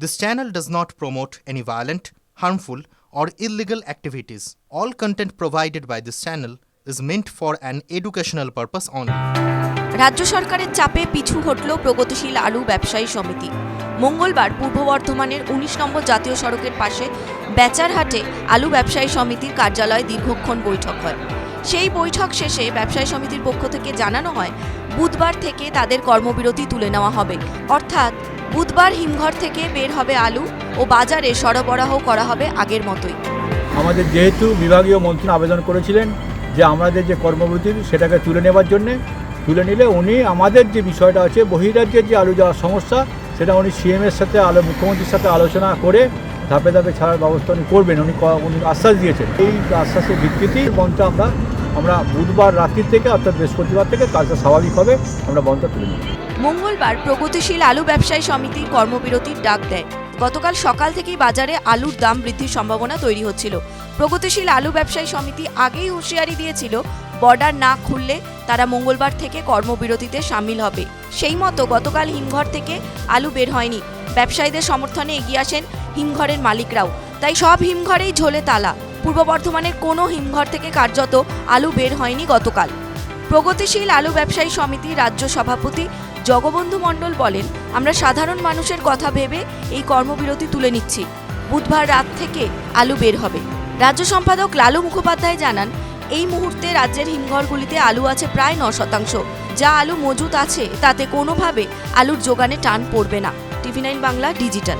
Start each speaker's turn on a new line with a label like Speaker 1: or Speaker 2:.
Speaker 1: This channel does not promote any violent, harmful, or illegal activities. All content provided by this channel is meant for an educational purpose only.
Speaker 2: রাজ্য সরকারের চাপে পিছু হটল প্রগতিশীল আলু ব্যবসায়ী সমিতি মঙ্গলবার পূর্ব বর্ধমানের উনিশ নম্বর জাতীয় সড়কের পাশে বেচারহাটে আলু ব্যবসায়ী সমিতির কার্যালয়ে দীর্ঘক্ষণ বৈঠক হয় সেই বৈঠক শেষে ব্যবসায়ী সমিতির পক্ষ থেকে জানানো হয় বুধবার থেকে তাদের কর্মবিরতি তুলে নেওয়া হবে অর্থাৎ বুধবার হিমঘর থেকে বের হবে আলু ও বাজারে সরবরাহ করা হবে আগের মতোই।
Speaker 3: আমাদের যেহেতু বিভাগীয় মন্ত্রী আবেদন করেছিলেন যে আমাদের যে কর্মবিরতি সেটাকে তুলে নেবার জন্যে, তুলে নিলে উনি আমাদের যে বিষয়টা আছে, বহিরাজ্যের যে আলু যাওয়ার সমস্যা, সেটা উনি সিএমের সাথে আলো, মুখ্যমন্ত্রীর সাথে আলোচনা করে ধাপে ধাপে ছাড়ার ব্যবস্থা উনি করবেন, উনি উনি আশ্বাস দিয়েছেন। এই আশ্বাসের ভিত্তিতেই বন্ধটা আমরা আমরা বুধবার রাত্রির থেকে, অর্থাৎ বৃহস্পতিবার থেকে কাজটা স্বাভাবিক হবে, আমরা বন্ধটা তুলে নেব।
Speaker 2: মঙ্গলবার প্রগতিশীল আলু ব্যবসায়ী সমিতির কর্মবিরতির ডাক দেয়। গতকাল সকাল থেকেই বাজারে আলুর দাম বৃদ্ধির সম্ভাবনা তৈরি হচ্ছিল। প্রগতিশীল আলু ব্যবসায়ী সমিতি আগেই হুঁশিয়ারি দিয়েছিল, বর্ডার না খুললে তারা মঙ্গলবার থেকে কর্মবিরতিতে সামিল হবে। সেই মতো গতকাল হিমঘর থেকে আলু বের হয়নি। ব্যবসায়ীদের সমর্থনে এগিয়ে আসেন হিমঘরের মালিকরাও। তাই সব হিমঘরেই ঝোলে তালা। পূর্ব বর্ধমানের কোনো হিমঘর থেকে কার্যত আলু বের হয়নি গতকাল। প্রগতিশীল আলু ব্যবসায়ী সমিতির রাজ্য সভাপতি জগবন্ধু মণ্ডল বলেন, আমরা সাধারণ মানুষের কথা ভেবে এই কর্মবিরতি তুলে নিচ্ছি। বুধবার রাত থেকে আলু বের হবে। রাজ্য সম্পাদক লালু মুখোপাধ্যায় জানান, এই মুহূর্তে রাজ্যের হিমঘরগুলিতে আলু আছে প্রায় ন শতাংশ। যা আলু মজুত আছে, তাতে কোনোভাবে আলুর যোগানে টান পড়বে না। TV nine Bangla digital.